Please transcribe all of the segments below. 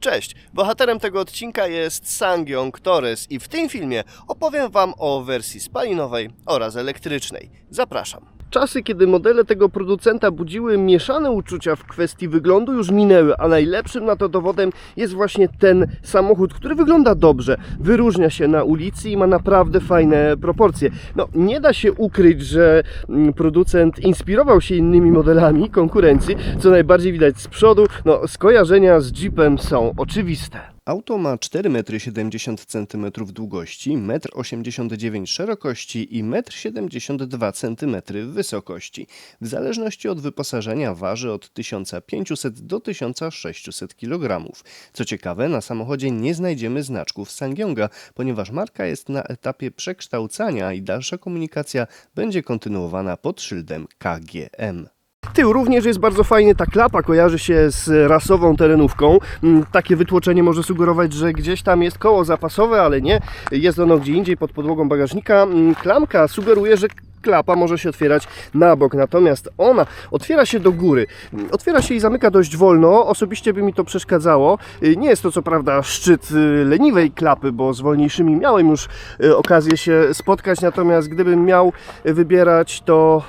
Cześć, bohaterem tego odcinka jest Sangyong Torres i w tym filmie opowiem Wam o wersji spalinowej oraz elektrycznej. Zapraszam. Czasy, kiedy modele tego producenta budziły mieszane uczucia w kwestii wyglądu już minęły, a najlepszym na to dowodem jest właśnie ten samochód, który wygląda dobrze, wyróżnia się na ulicy i ma naprawdę fajne proporcje. No, nie da się ukryć, że mm, producent inspirował się innymi modelami konkurencji, co najbardziej widać z przodu. No, skojarzenia z Jeepem są oczywiste. Auto ma 4,70 m długości, 1,89 m szerokości i 1,72 m wysokości. W zależności od wyposażenia waży od 1500 do 1600 kg. Co ciekawe, na samochodzie nie znajdziemy znaczków Sangyonga, ponieważ marka jest na etapie przekształcania i dalsza komunikacja będzie kontynuowana pod szyldem KGM. Tył również jest bardzo fajny, ta klapa kojarzy się z rasową terenówką. Mm, Takie wytłoczenie może sugerować, że gdzieś tam jest koło zapasowe, ale nie. Jest ono gdzie indziej pod podłogą bagażnika. Mm, Klamka sugeruje, że klapa może się otwierać na bok, natomiast ona otwiera się do góry. Otwiera się i zamyka dość wolno. Osobiście by mi to przeszkadzało. Y, Nie jest to co prawda szczyt y, leniwej klapy, bo z wolniejszymi miałem już y, okazję się spotkać, natomiast gdybym miał wybierać, to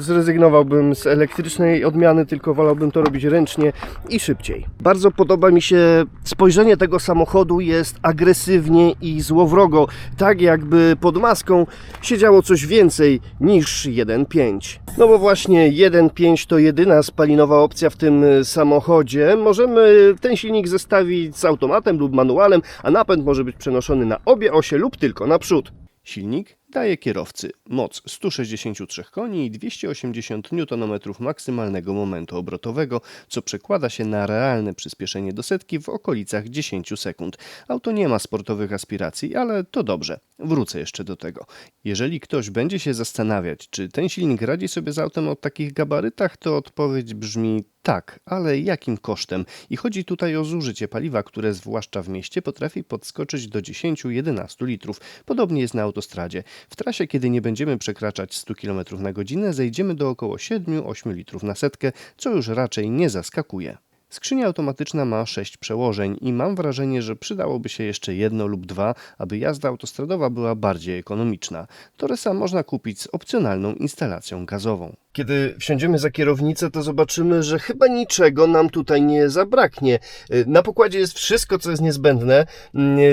zrezygnowałbym z elektrycznej odmiany, tylko wolałbym to robić ręcznie i szybciej. Bardzo podoba mi się spojrzenie tego samochodu, jest agresywnie i złowrogo, tak jakby pod maską siedziało coś więcej niż 1.5. No bo właśnie 1.5 to jedyna spalinowa opcja w tym y, samochodzie. Możemy ten silnik zestawić z automatem lub manualem, a napęd może być przenoszony na obie osie lub tylko naprzód. Silnik daje kierowcy moc 163 koni i 280 Nm maksymalnego momentu obrotowego, co przekłada się na realne przyspieszenie do setki w okolicach 10 sekund. Auto nie ma sportowych aspiracji, ale to dobrze. Wrócę jeszcze do tego. Jeżeli ktoś będzie się zastanawiać, czy ten silnik radzi sobie z autem o takich gabarytach, to odpowiedź brzmi tak, ale jakim kosztem? I chodzi tutaj o zużycie paliwa, które zwłaszcza w mieście potrafi podskoczyć do 10-11 litrów. Podobnie jest na autostradzie. W trasie, kiedy nie będziemy przekraczać 100 km na godzinę, zejdziemy do około 7-8 litrów na setkę, co już raczej nie zaskakuje. Skrzynia automatyczna ma 6 przełożeń i mam wrażenie, że przydałoby się jeszcze jedno lub dwa, aby jazda autostradowa była bardziej ekonomiczna. Torresa można kupić z opcjonalną instalacją gazową. Kiedy wsiądziemy za kierownicę, to zobaczymy, że chyba niczego nam tutaj nie zabraknie. Na pokładzie jest wszystko, co jest niezbędne.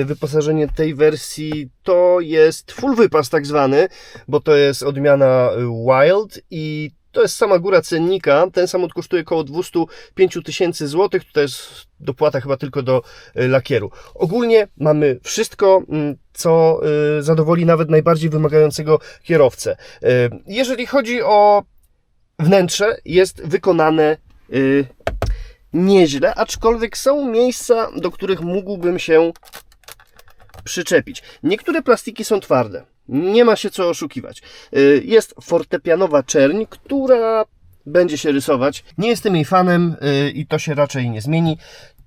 Wyposażenie tej wersji to jest full wypas tak zwany, bo to jest odmiana Wild i to jest sama góra cennika. Ten samochód kosztuje około 205 tysięcy złotych. Tutaj jest dopłata chyba tylko do y, lakieru. Ogólnie mamy wszystko, mm, co y, zadowoli nawet najbardziej wymagającego kierowcę. Y, Jeżeli chodzi o wnętrze, jest wykonane nieźle, aczkolwiek są miejsca, do których mógłbym się przyczepić. Niektóre plastiki są twarde. Nie ma się co oszukiwać. Y, Jest fortepianowa czerń, która będzie się rysować. Nie jestem jej fanem y, i to się raczej nie zmieni.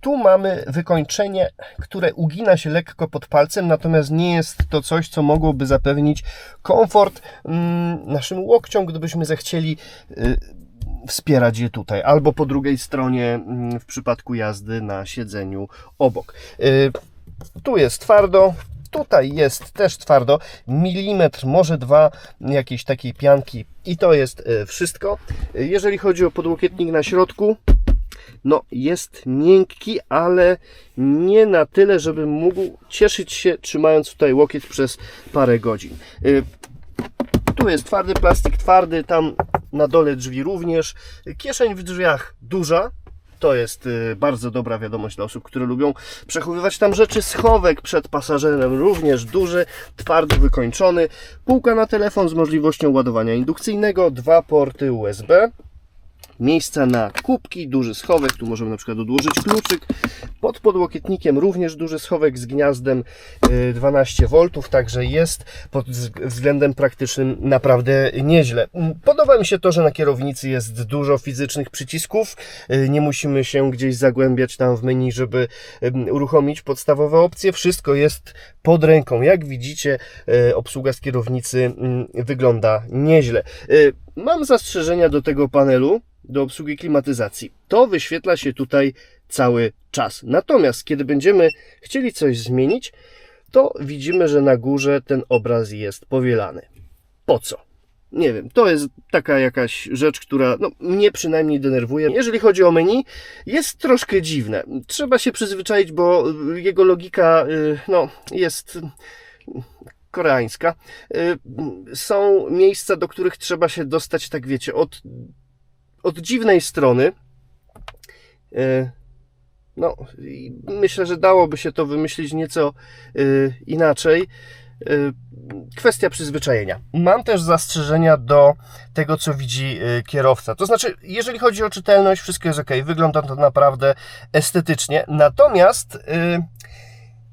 Tu mamy wykończenie, które ugina się lekko pod palcem, natomiast nie jest to coś, co mogłoby zapewnić komfort mm, naszym łokciom, gdybyśmy zechcieli y, wspierać je tutaj, albo po drugiej stronie mm, w przypadku jazdy na siedzeniu obok. Tu jest twardo, tutaj jest też twardo, milimetr, może dwa jakiejś takiej pianki i to jest y, wszystko. Jeżeli chodzi o podłokietnik na środku, no jest miękki, ale nie na tyle, żebym mógł cieszyć się trzymając tutaj łokieć przez parę godzin. Y, Tu jest twardy plastik, twardy, tam na dole drzwi również. Kieszeń w drzwiach duża, to jest y, bardzo dobra wiadomość dla osób, które lubią przechowywać tam rzeczy. Schowek przed pasażerem również duży, twardo wykończony. Półka na telefon z możliwością ładowania indukcyjnego, dwa porty USB. Miejsca na kubki, duży schowek, tu możemy na przykład odłożyć kluczyk. Pod podłokietnikiem również duży schowek z gniazdem y, 12V, także jest pod wz- względem praktycznym naprawdę nieźle. Mm, Podoba mi się to, że na kierownicy jest dużo fizycznych przycisków. Y, Nie musimy się gdzieś zagłębiać tam w menu, żeby uruchomić podstawowe opcje. Wszystko jest pod ręką. Jak widzicie, y, obsługa z kierownicy mm, wygląda nieźle. Y, Mam zastrzeżenia do tego panelu. Do obsługi klimatyzacji. To wyświetla się tutaj cały czas. Natomiast kiedy będziemy chcieli coś zmienić, to widzimy, że na górze ten obraz jest powielany. Po co? Nie wiem, to jest taka jakaś rzecz, która no, mnie przynajmniej denerwuje. Jeżeli chodzi o menu, jest troszkę dziwne. Trzeba się przyzwyczaić, bo y, jego logika y, no, jest koreańska. Y, Są miejsca, do których trzeba się dostać, tak wiecie, od, od dziwnej strony. Y, No, myślę, że dałoby się to wymyślić nieco y, inaczej. Y, Kwestia przyzwyczajenia. Mam też zastrzeżenia do tego, co widzi kierowca. To znaczy, jeżeli chodzi o czytelność, wszystko jest ok, wygląda to naprawdę estetycznie. Natomiast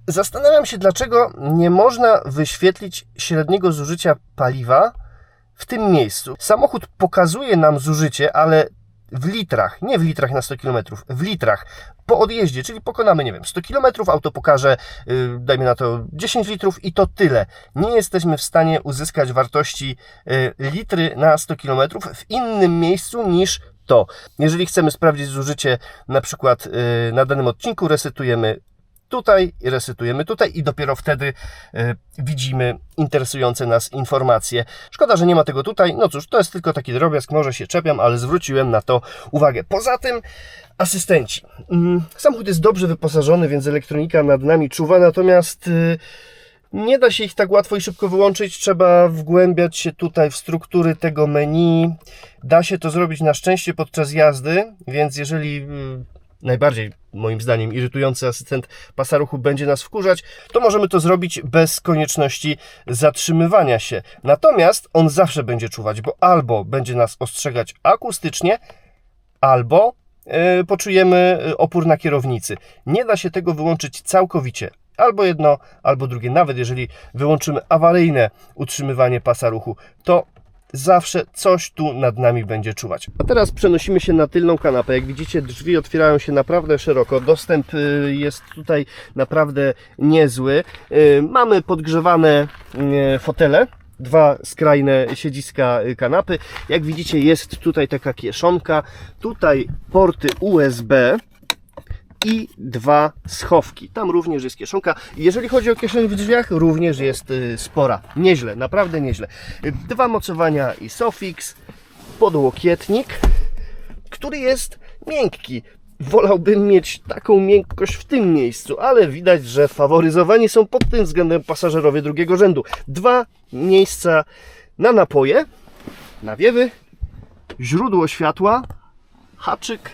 zastanawiam się, dlaczego nie można wyświetlić średniego zużycia paliwa w tym miejscu. Samochód pokazuje nam zużycie, ale w litrach, nie w litrach na 100 km, w litrach po odjeździe, czyli pokonamy, nie wiem, 100 km, auto pokaże, yy, dajmy na to 10 litrów i to tyle. Nie jesteśmy w stanie uzyskać wartości yy, litry na 100 km w innym miejscu niż to. Jeżeli chcemy sprawdzić zużycie na przykład yy, na danym odcinku, resetujemy tutaj resetujemy tutaj i dopiero wtedy e, widzimy interesujące nas informacje. Szkoda, że nie ma tego tutaj. No cóż, to jest tylko taki drobiazg, może się czepiam, ale zwróciłem na to uwagę. Poza tym asystenci. Mm, Samochód jest dobrze wyposażony, więc elektronika nad nami czuwa, natomiast y, nie da się ich tak łatwo i szybko wyłączyć. Trzeba wgłębiać się tutaj w struktury tego menu. Da się to zrobić na szczęście podczas jazdy, więc jeżeli y, najbardziej moim zdaniem irytujący asystent pasa ruchu będzie nas wkurzać, to możemy to zrobić bez konieczności zatrzymywania się. Natomiast on zawsze będzie czuwać, bo albo będzie nas ostrzegać akustycznie, albo e, poczujemy e, opór na kierownicy. Nie da się tego wyłączyć całkowicie. Albo jedno, albo drugie. Nawet jeżeli wyłączymy awaryjne utrzymywanie pasa ruchu, to zawsze coś tu nad nami będzie czuwać. A teraz przenosimy się na tylną kanapę. Jak widzicie, drzwi otwierają się naprawdę szeroko. Dostęp y, jest tutaj naprawdę niezły. Y, Mamy podgrzewane y, fotele. Dwa skrajne siedziska kanapy. Jak widzicie, jest tutaj taka kieszonka. Tutaj porty USB i dwa schowki. Tam również jest kieszonka. Jeżeli chodzi o kieszeń w drzwiach, również jest y, spora. Nieźle, naprawdę nieźle. Dwa mocowania i sofix, podłokietnik, który jest miękki. Wolałbym mieć taką miękkość w tym miejscu, ale widać, że faworyzowani są pod tym względem pasażerowie drugiego rzędu. Dwa miejsca na napoje, nawiewy, źródło światła, haczyk,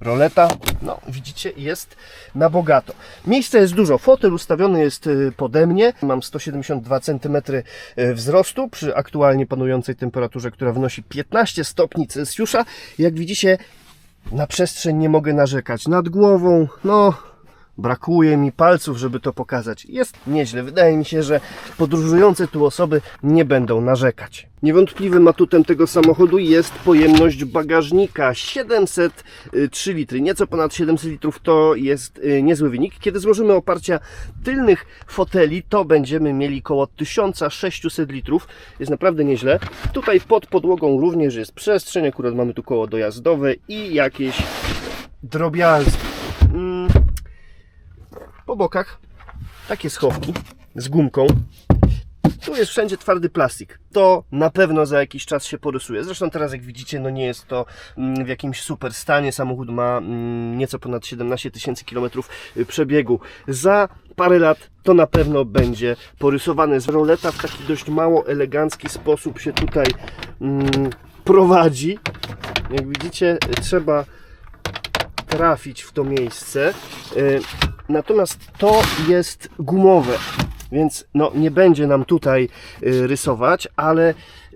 roleta, no widzicie, jest na bogato. Miejsca jest dużo, fotel ustawiony jest y, pode mnie, mam 172 cm wzrostu przy aktualnie panującej temperaturze, która wynosi 15 stopni Celsjusza. Jak widzicie, na przestrzeń nie mogę narzekać. Nad głową, no brakuje mi palców, żeby to pokazać. Jest nieźle. Wydaje mi się, że podróżujące tu osoby nie będą narzekać. Niewątpliwym atutem tego samochodu jest pojemność bagażnika 703 litry. Nieco ponad 700 litrów to jest y, niezły wynik. Kiedy złożymy oparcia tylnych foteli, to będziemy mieli około 1600 litrów. Jest naprawdę nieźle. Tutaj pod podłogą również jest przestrzeń. Akurat mamy tu koło dojazdowe i jakieś drobiazgi. Po bokach takie schowki z gumką. Tu jest wszędzie twardy plastik. To na pewno za jakiś czas się porysuje. Zresztą teraz jak widzicie, no nie jest to mm, w jakimś super stanie. Samochód ma mm, nieco ponad 17 tysięcy kilometrów y, przebiegu. Za parę lat to na pewno będzie porysowane. Z roleta w taki dość mało elegancki sposób się tutaj mm, prowadzi. Jak widzicie, y, trzeba trafić w to miejsce. Y, Natomiast to jest gumowe, więc no, nie będzie nam tutaj y, rysować, ale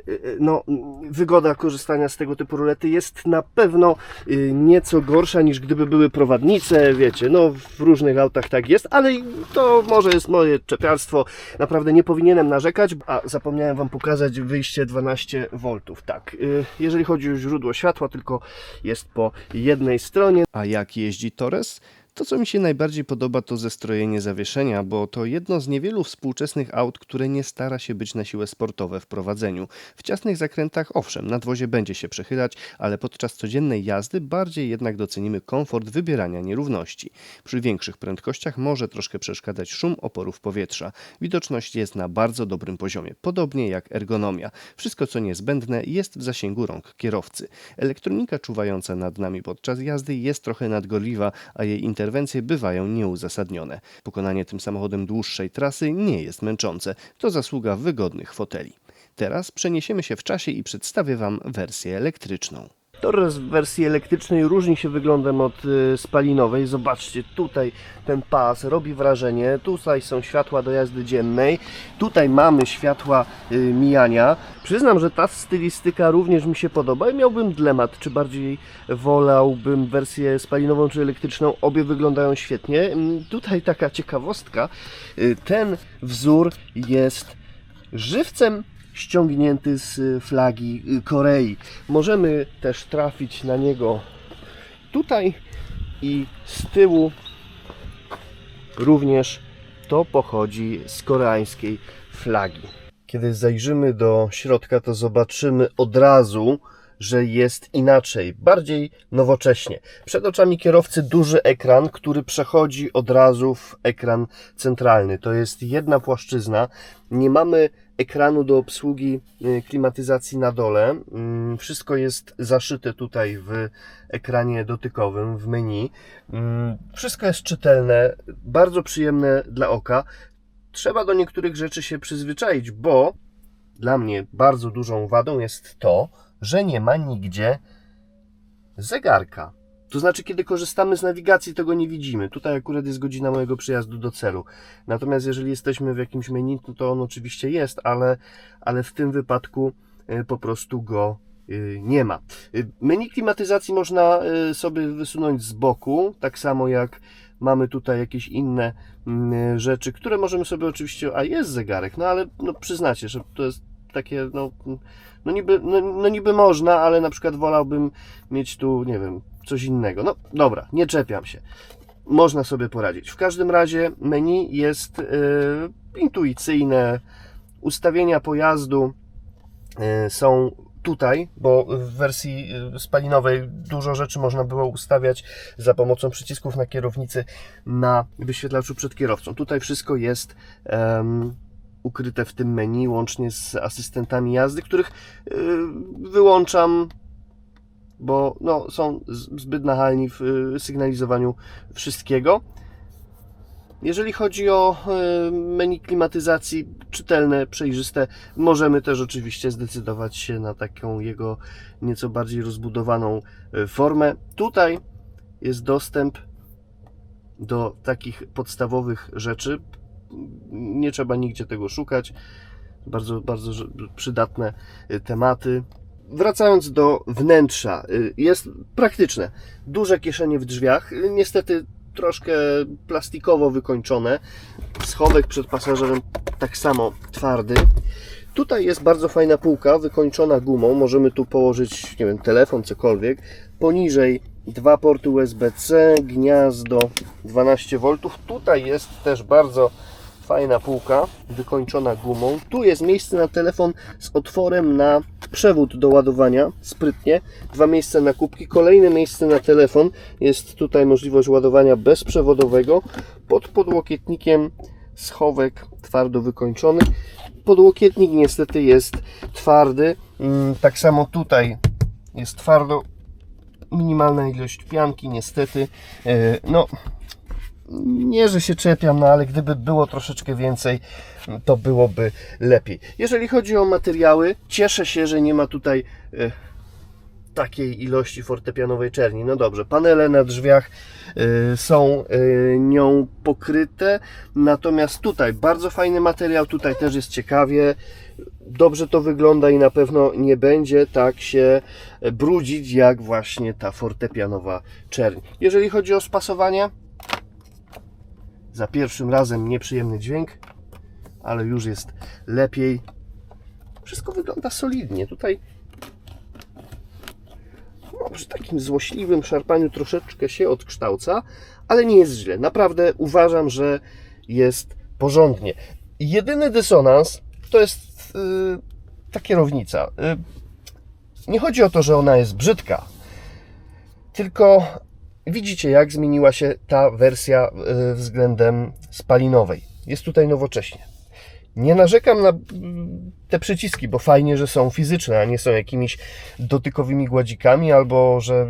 y, no, wygoda korzystania z tego typu rolety jest na pewno y, nieco gorsza niż gdyby były prowadnice, wiecie, no w różnych autach tak jest, ale to może jest moje czepialstwo, naprawdę nie powinienem narzekać, a zapomniałem Wam pokazać wyjście 12 V, tak, jeżeli chodzi o źródło światła, tylko jest po jednej stronie. A jak jeździ Torres? To, co mi się najbardziej podoba, to zestrojenie zawieszenia, bo to jedno z niewielu współczesnych aut, które nie stara się być na siłę sportowe w prowadzeniu. W ciasnych zakrętach, owszem, nadwozie będzie się przechylać, ale podczas codziennej jazdy bardziej jednak docenimy komfort wybierania nierówności. Przy większych prędkościach może troszkę przeszkadzać szum oporów powietrza. Widoczność jest na bardzo dobrym poziomie, podobnie jak ergonomia. Wszystko co niezbędne jest w zasięgu rąk kierowcy. Elektronika czuwająca nad nami podczas jazdy jest trochę nadgorliwa, a jej interwencje bywają nieuzasadnione. Pokonanie tym samochodem dłuższej trasy nie jest męczące. To zasługa wygodnych foteli. Teraz przeniesiemy się w czasie i przedstawię Wam wersję elektryczną. Torres w wersji elektrycznej różni się wyglądem od y, spalinowej. Zobaczcie, tutaj ten pas robi wrażenie. Tutaj są światła do jazdy dziennej. Tutaj mamy światła y, mijania. Przyznam, że ta stylistyka również mi się podoba i miałbym dylemat, czy bardziej wolałbym wersję spalinową czy elektryczną. Obie wyglądają świetnie. Mm, Tutaj taka ciekawostka. Y, Ten wzór jest żywcem ściągnięty z y, flagi y, Korei. Możemy też trafić na niego tutaj i z tyłu również to pochodzi z koreańskiej flagi. Kiedy zajrzymy do środka, to zobaczymy od razu, że jest inaczej, bardziej nowocześnie. Przed oczami kierowcy duży ekran, który przechodzi od razu w ekran centralny. To jest jedna płaszczyzna. Nie mamy ekranu do obsługi y, klimatyzacji na dole. Mm, Wszystko jest zaszyte tutaj w ekranie dotykowym, w menu. Mm, Wszystko jest czytelne, bardzo przyjemne dla oka. Trzeba do niektórych rzeczy się przyzwyczaić, bo dla mnie bardzo dużą wadą jest to, że nie ma nigdzie zegarka. To znaczy, kiedy korzystamy z nawigacji, tego nie widzimy. Tutaj akurat jest godzina mojego przyjazdu do celu. Natomiast jeżeli jesteśmy w jakimś menu, to, on oczywiście jest, ale, ale w tym wypadku y, po prostu go y, nie ma. Y, Menu klimatyzacji można sobie wysunąć z boku, tak samo jak mamy tutaj jakieś inne mm, rzeczy, które możemy sobie oczywiście, a jest zegarek, no ale no, przyznacie, że to jest takie, no, no, niby, no, no niby można, ale na przykład wolałbym mieć tu, nie wiem, coś innego. No dobra, nie czepiam się. Można sobie poradzić. W każdym razie menu jest y, intuicyjne. Ustawienia pojazdu y, są tutaj, bo w wersji y, spalinowej dużo rzeczy można było ustawiać za pomocą przycisków na kierownicy na wyświetlaczu przed kierowcą. Tutaj wszystko jest ukryte w tym menu, łącznie z asystentami jazdy, których wyłączam, bo no, są zbyt nachalni w y, sygnalizowaniu wszystkiego. Jeżeli chodzi o y, menu klimatyzacji, czytelne, przejrzyste, możemy też oczywiście zdecydować się na taką jego nieco bardziej rozbudowaną y, formę. Tutaj jest dostęp do takich podstawowych rzeczy. Nie trzeba nigdzie tego szukać. Bardzo, bardzo przydatne tematy. Wracając do wnętrza, y, jest praktyczne. Duże kieszenie w drzwiach, y, niestety troszkę plastikowo wykończone. Schowek przed pasażerem tak samo twardy. Tutaj jest bardzo fajna półka wykończona gumą. Możemy tu położyć, nie wiem, telefon, cokolwiek. Poniżej dwa porty USB-C, gniazdo 12V. Tutaj jest też bardzo fajna półka wykończona gumą. Tu jest miejsce na telefon z otworem na przewód do ładowania, sprytnie. Dwa miejsca na kubki, kolejne miejsce na telefon. Jest tutaj możliwość ładowania bezprzewodowego. Pod podłokietnikiem schowek twardo wykończony. Podłokietnik niestety jest twardy. Mm, Tak samo tutaj jest twardo. Minimalna ilość pianki, niestety. E, No, nie, że się czepiam, no ale gdyby było troszeczkę więcej, to byłoby lepiej. Jeżeli chodzi o materiały, cieszę się, że nie ma tutaj e, takiej ilości fortepianowej czerni. No dobrze, panele na drzwiach e, są e, nią pokryte, natomiast tutaj bardzo fajny materiał, tutaj też jest ciekawie. Dobrze to wygląda i na pewno nie będzie tak się brudzić jak właśnie ta fortepianowa czerń. Jeżeli chodzi o spasowanie, za pierwszym razem nieprzyjemny dźwięk, ale już jest lepiej. Wszystko wygląda solidnie. Tutaj no, przy takim złośliwym szarpaniu troszeczkę się odkształca, ale nie jest źle. Naprawdę uważam, że jest porządnie. Jedyny dysonans to jest yy, ta kierownica. Y, Nie chodzi o to, że ona jest brzydka, tylko widzicie, jak zmieniła się ta wersja y, względem spalinowej. Jest tutaj nowocześnie. Nie narzekam na mm, te przyciski, bo fajnie, że są fizyczne, a nie są jakimiś dotykowymi gładzikami, albo że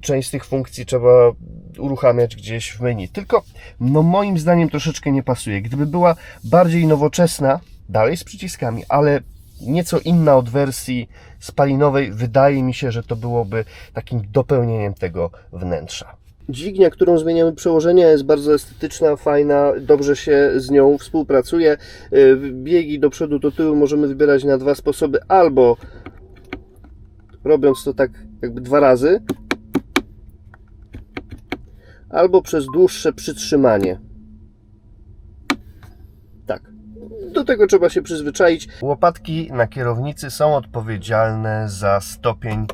część z tych funkcji trzeba uruchamiać gdzieś w menu. Tylko, no moim zdaniem troszeczkę nie pasuje. Gdyby była bardziej nowoczesna, dalej z przyciskami, ale nieco inna od wersji spalinowej, wydaje mi się, że to byłoby takim dopełnieniem tego wnętrza. Dźwignia, którą zmieniamy przełożenia, jest bardzo estetyczna, fajna, dobrze się z nią współpracuje. Yy, Biegi do przodu, do tyłu możemy wybierać na dwa sposoby, albo robiąc to tak jakby dwa razy, albo przez dłuższe przytrzymanie. Tak. Do tego trzeba się przyzwyczaić. Łopatki na kierownicy są odpowiedzialne za stopień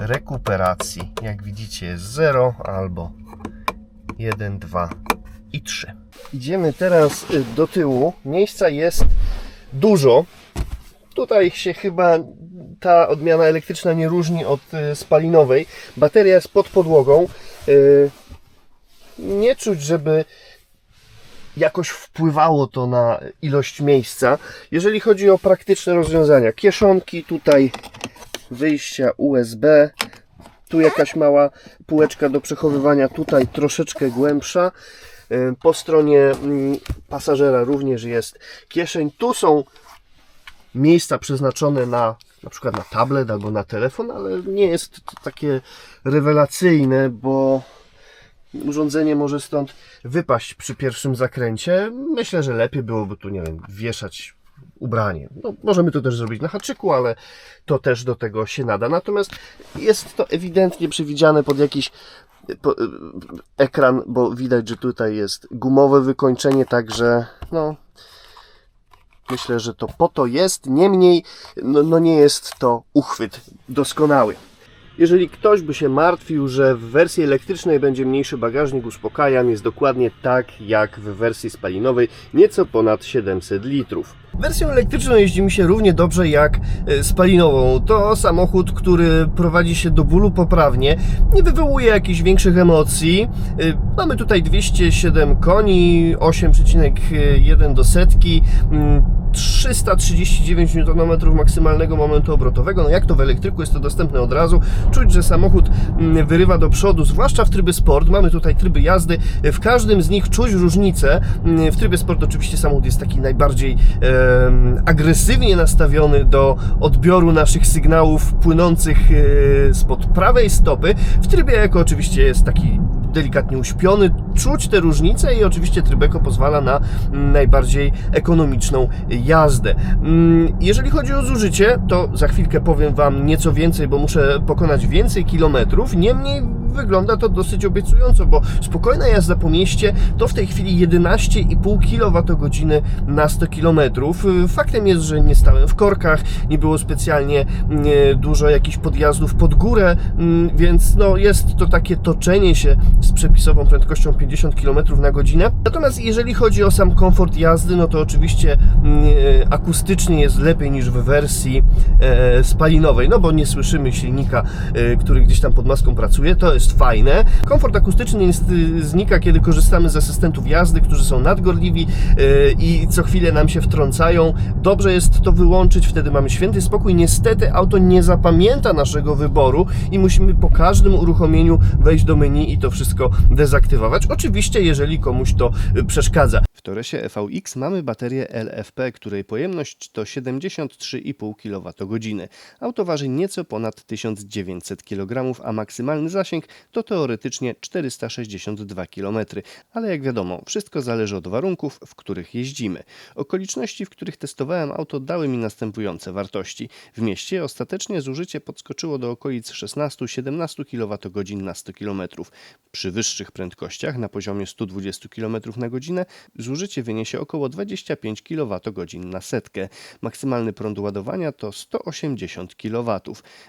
rekuperacji. Jak widzicie jest 0 albo 1, 2 i 3. Idziemy teraz y, do tyłu. Miejsca jest dużo. Tutaj się chyba ta odmiana elektryczna nie różni od y, spalinowej. Bateria jest pod podłogą. Y, Nie czuć, żeby jakoś wpływało to na ilość miejsca. Jeżeli chodzi o praktyczne rozwiązania, kieszonki, tutaj wyjścia USB, tu jakaś mała półeczka do przechowywania, tutaj troszeczkę głębsza. Y, Po stronie mm, pasażera również jest kieszeń. Tu są miejsca przeznaczone na na przykład na tablet albo na telefon, ale nie jest to takie rewelacyjne, bo urządzenie może stąd wypaść przy pierwszym zakręcie. Myślę, że lepiej byłoby tu, nie wiem, wieszać ubranie. No, możemy to też zrobić na haczyku, ale to też do tego się nada. Natomiast jest to ewidentnie przewidziane pod jakiś po, ekran, bo widać, że tutaj jest gumowe wykończenie, także no myślę, że to po to jest. Niemniej, no, no nie jest to uchwyt doskonały. Jeżeli ktoś by się martwił, że w wersji elektrycznej będzie mniejszy bagażnik, uspokajam, jest dokładnie tak jak w wersji spalinowej, nieco ponad 700 litrów. Wersją elektryczną jeździ mi się równie dobrze jak e, spalinową. To samochód, który prowadzi się do bólu poprawnie, nie wywołuje jakichś większych emocji. E, Mamy tutaj 207 koni, 8,1 do setki. Mm, 339 Nm maksymalnego momentu obrotowego. No jak to w elektryku jest to dostępne od razu. Czuć, że samochód mm, wyrywa do przodu, zwłaszcza w trybie sport. Mamy tutaj tryby jazdy. W każdym z nich czuć różnicę. Mm, W trybie sport oczywiście samochód jest taki najbardziej em, agresywnie nastawiony do odbioru naszych sygnałów płynących e, spod prawej stopy. W trybie eko oczywiście jest taki delikatnie uśpiony, czuć te różnice i oczywiście Trybeko pozwala na mm, najbardziej ekonomiczną jazdę. Mm, Jeżeli chodzi o zużycie, to za chwilkę powiem Wam nieco więcej, bo muszę pokonać więcej kilometrów, niemniej wygląda to dosyć obiecująco, bo spokojna jazda po mieście to w tej chwili 11,5 kWh na 100 km. Faktem jest, że nie stałem w korkach, nie było specjalnie dużo jakichś podjazdów pod górę, mm, więc no jest to takie toczenie się z przepisową prędkością 50 km na godzinę. Natomiast jeżeli chodzi o sam komfort jazdy, no to oczywiście mm, akustycznie jest lepiej niż w wersji e, spalinowej, no bo nie słyszymy silnika, e, który gdzieś tam pod maską pracuje, to jest fajne. Komfort akustyczny jest, znika, kiedy korzystamy z asystentów jazdy, którzy są nadgorliwi e, i co chwilę nam się wtrącają. Dobrze jest to wyłączyć, wtedy mamy święty spokój. Niestety auto nie zapamięta naszego wyboru i musimy po każdym uruchomieniu wejść do menu i to wszystko dezaktywować. Oczywiście, jeżeli komuś to y, przeszkadza. W Toresie EVX mamy baterię LFP, której pojemność to 73,5 kWh. Auto waży nieco ponad 1900 kg, a maksymalny zasięg to teoretycznie 462 km. Ale jak wiadomo, wszystko zależy od warunków, w których jeździmy. Okoliczności, w których testowałem auto, dały mi następujące wartości. W mieście ostatecznie zużycie podskoczyło do okolic 16-17 kWh na 100 km. Przy wyższych prędkościach na poziomie 120 km na godzinę zużycie wyniesie około 25 kWh na setkę. Maksymalny prąd ładowania to 180 kW.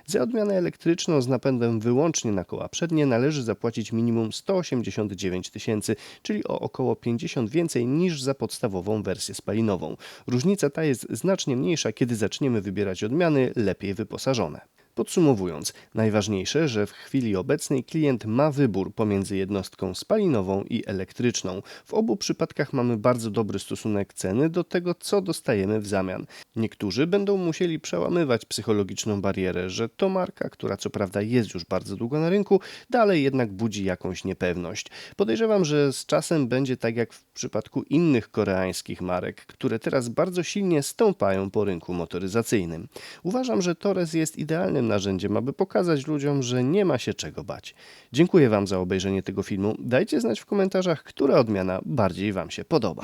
Za odmianę elektryczną z napędem wyłącznie na koła przednie poprzednie należy zapłacić minimum 189 tysięcy, czyli o około 50 więcej niż za podstawową wersję spalinową. Różnica ta jest znacznie mniejsza, kiedy zaczniemy wybierać odmiany lepiej wyposażone. Podsumowując, najważniejsze, że w chwili obecnej klient ma wybór pomiędzy jednostką spalinową i elektryczną. W obu przypadkach mamy bardzo dobry stosunek ceny do tego, co dostajemy w zamian. Niektórzy będą musieli przełamywać psychologiczną barierę, że to marka, która co prawda jest już bardzo długo na rynku, dalej jednak budzi jakąś niepewność. Podejrzewam, że z czasem będzie tak jak w przypadku innych koreańskich marek, które teraz bardzo silnie stąpają po rynku motoryzacyjnym. Uważam, że Torres jest idealnym narzędziem, aby pokazać ludziom, że nie ma się czego bać. Dziękuję Wam za obejrzenie tego filmu. Dajcie znać w komentarzach, która odmiana bardziej Wam się podoba.